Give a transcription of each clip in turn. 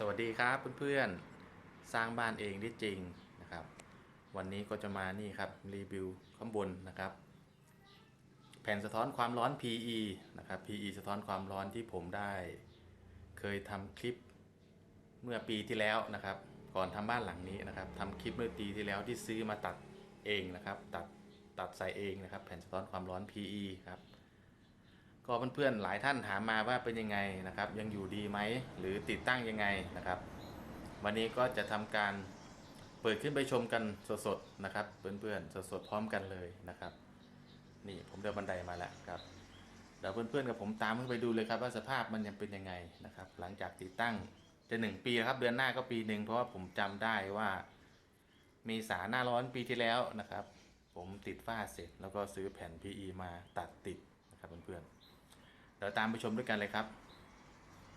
สวัสดีครับเพื่อนๆ สร้างบ้านเองได้จริงนะครับ วันนี้ก็จะมานี่ครับรีวิวข้างบนนะครับ แผ่นสะท้อนความร้อน PE นะครับ PE สะท้อนความร้อนที่ผมได้ เคยทำคลิปเมื่อปีที่แล้วนะครับ ก่อนทำบ้านหลังนี้นะครับทำคลิปเมื่อปีที่แล้วที่ซื้อมาตัดเองนะครับ ตัดตัดใส่เองนะครับ แผ่นสะท้อนความร้อน PE ครับ ก็เพื่อนๆหลายท่านถามมาว่าเป็นยังไงนะครับ ยังอยู่ดีไหมหรือติดตั้งยังไงนะครับ วันนี้ก็จะทำการเปิดขึ้นไปชมกันสดๆนะครับ เพื่อนๆสดๆพร้อมกันเลยนะครับ นี่ผมเดินบันไดมาแล้วครับเดี๋ยวเพื่อนๆกับผมตามขึ้นไปดูเลยครับว่าสภาพมันยังเป็นยังไงนะครับ หลังจากติดตั้งจะหนึ่งปีครับเดือนหน้าก็ปีหนึ่งเพราะว่าผมจำได้ว่าเมษาหน้าร้อนปีที่แล้วนะครับ ผมติดฝ้าเสร็จแล้วก็ซื้อแผ่น PE มาตัดติดนะครับเพื่อนๆ เดี๋ยวตามไปชมด้วยกันเลยครับ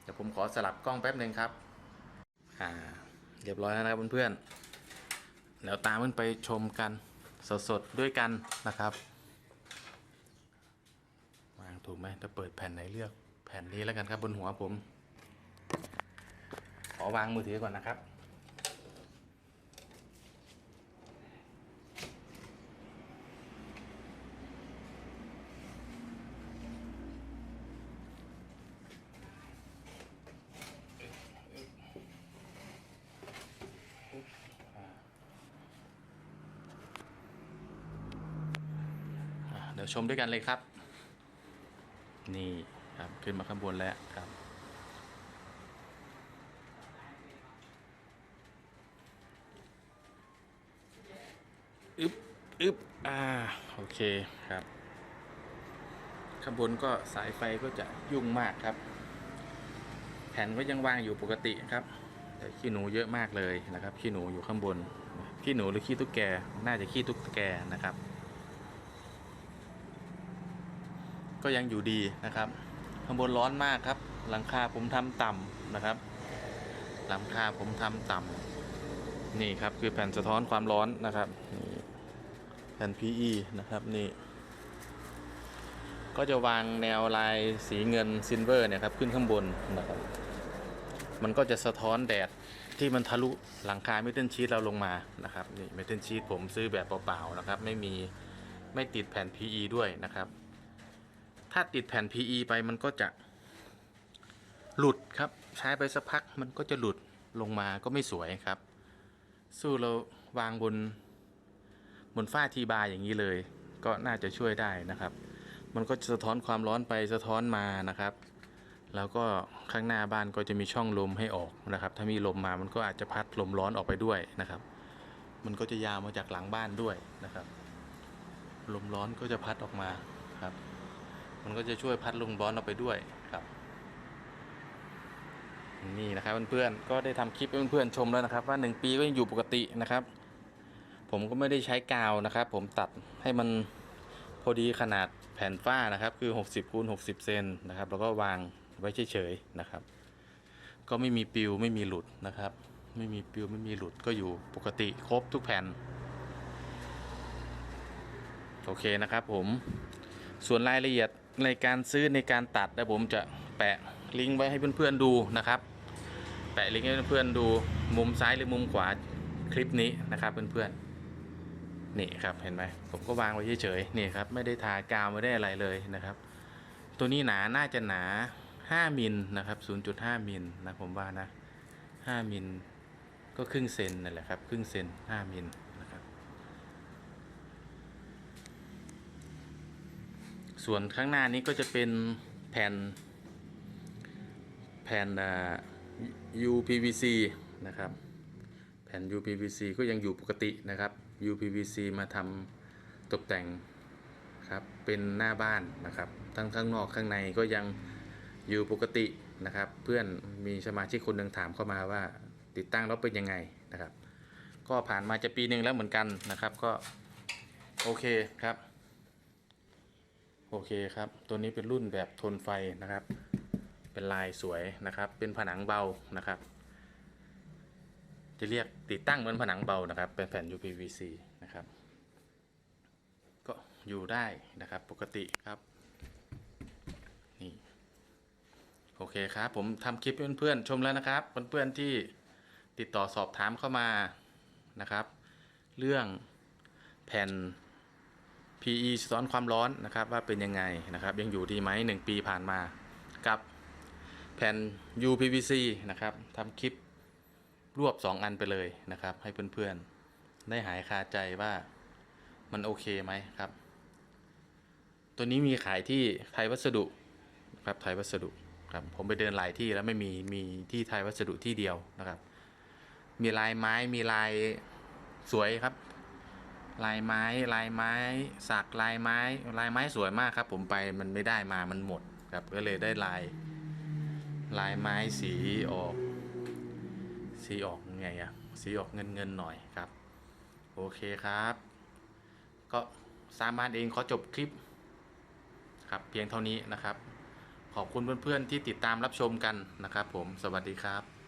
เดี๋ยวผมขอสลับกล้องแป๊บหนึ่งครับอ่าเรียบร้อยแล้วนะครับเพื่อนๆเดี๋ยวตามขึ้นไปชมกันสดๆด้วยกันนะครับวางถูกไหมจะเปิดแผ่นไหนเลือกแผ่นนี้แล้วกันครับบนหัวผม ขอวางมือถือก่อนนะครับ ดี๋ยวชมด้วยกันเลยครับ นี่ครับขึ้นมาข้างบนแล้วครับ อึบอึบอ่า โอเคครับข้างบนก็สายไฟก็จะยุ่งมากครับ แผ่นก็ยังวางอยู่ปกติครับ แต่ขี้หนูเยอะมากเลยนะครับขี้หนูอยู่ข้างบนขี้หนูหรือขี้ตุ๊กแก น่าจะขี้ตุ๊กแกนะครับ ก็ยังอยู่ดีนะครับ ข้างบนร้อนมากครับ หลังคาผมทำต่ำนะครับ หลังคาผมทำต่ำนี่ครับคือแผ่นสะท้อนความร้อนนะครับนี่แผ่น PE นะครับนี่ ก็จะวางแนวลายสีเงินซิลเวอร์เนี่ยครับขึ้นข้างบนนะครับ มันก็จะสะท้อนแดดที่มันทะลุหลังคาเมทัลชีตเราลงมานะครับนี่เมทัลชีตผมซื้อแบบเปล่าๆนะครับ ไม่มีไม่ติดแผ่น PE ด้วยนะครับ ถ้าติดแผ่น PE ไปมันก็จะหลุดครับ ใช้ไปสักพักมันก็จะหลุดลงมาก็ไม่สวยครับ สู้เราวางบนบนฝ้าทีบาร์อย่างนี้เลย ก็น่าจะช่วยได้นะครับ มันก็จะสะท้อนความร้อนไปสะท้อนมานะครับ แล้วก็ข้างหน้าบ้านก็จะมีช่องลมให้ออกนะครับ ถ้ามีลมมามันก็อาจจะพัดลมร้อนออกไปด้วยนะครับ มันก็จะยาวมาจากหลังบ้านด้วยนะครับ ลมร้อนก็จะพัดออกมาครับ มันก็จะช่วยพัดลมร้อนออกไปด้วยครับ นี่นะครับเพื่อนๆก็ได้ทำคลิปให้เพื่อนๆชมแล้วนะครับ ว่า 1 ปีก็ยังอยู่ปกตินะครับ ผมก็ไม่ได้ใช้กาวนะครับ ผมตัดให้มันพอดีขนาดแผ่นฝ้านะครับคือ 60คูณ60 เซนนะครับ แล้วก็วางไว้เฉยๆนะครับ ก็ไม่มีปิวไม่มีหลุดนะครับ ไม่มีปิวไม่มีหลุดก็อยู่ปกติครบทุกแผ่น โอเคนะครับผมส่วนรายละเอียด ในการซื้อในการตัดนะผมจะแปะลิงก์ไว้ให้เพื่อนๆดูนะครับ แปะลิงก์ให้เพื่อนๆดูมุมซ้ายหรือมุมขวาคลิปนี้นะครับเพื่อนๆนี่ครับเห็นไหมผมก็วางไว้เฉยๆนี่ครับไม่ได้ทากาวไม่ได้อะไรเลยนะครับ ตัวนี้หนาน่าจะหนา 5มิลนะครับ 0.5มิลนะผมว่านะ 5มิลก็ครึ่งเซนนั่นแหละครับครึ่งเซน5มิลนะครับ ส่วนข้างหน้านี้ก็จะเป็นแผ่น แผ่น UPVC นะครับ แผ่น UPVC ก็ยังอยู่ปกตินะครับ UPVC มาทำตกแต่งครับเป็นหน้าบ้านนะครับ ทั้งข้างนอกข้างในก็ยังอยู่ปกตินะครับ เพื่อนมีสมาชิกคนหนึ่งถามเข้ามาว่าติดตั้งแล้วเป็นยังไงนะครับ ก็ผ่านมาจะปีหนึ่งแล้วเหมือนกันนะครับ ก็โอเคครับ โอเคครับ ตัวนี้เป็นรุ่นแบบทนไฟนะครับ เป็นลายสวยนะครับ เป็นผนังเบานะครับ จะเรียกติดตั้งเหมือนผนังเบานะครับ เป็นแผ่น UPVC นะครับ ก็อยู่ได้นะครับปกติครับ นี่โอเคครับ ผมทำคลิปให้เพื่อนๆชมแล้วนะครับ เพื่อนๆที่ติดต่อสอบถามเข้ามานะครับ เรื่องแผ่น PE สะท้อนความร้อนนะครับว่าเป็นยังไงนะครับ ยังอยู่ดีไหมหนึ่งปีผ่านมา กับแผ่น UPVC นะครับทำคลิปรวบ 2 อันไปเลยนะครับ ให้เพื่อนๆ ได้หายคาใจว่ามันโอเคไหมครับ ตัวนี้มีขายที่ไทยวัสดุครับไทยวัสดุครับผมไปเดินหลายที่แล้วไม่มีมีที่ไทยวัสดุที่เดียวนะครับ มีลายไม้มีลายสวยครับ ลายไม้ลายไม้สักลายไม้ลายไม้สวยมากครับ ผมไปมันไม่ได้มามันหมดครับก็เลยได้ลาย ลายไม้สีออก สีออกไงอะสีออกเงินเงินหน่อยครับ โอเคครับ ก็สามารถเองขอจบคลิปครับเพียงเท่านี้นะครับ ขอบคุณเพื่อนๆที่ติดตามรับชมกันนะครับ ผมสวัสดีครับ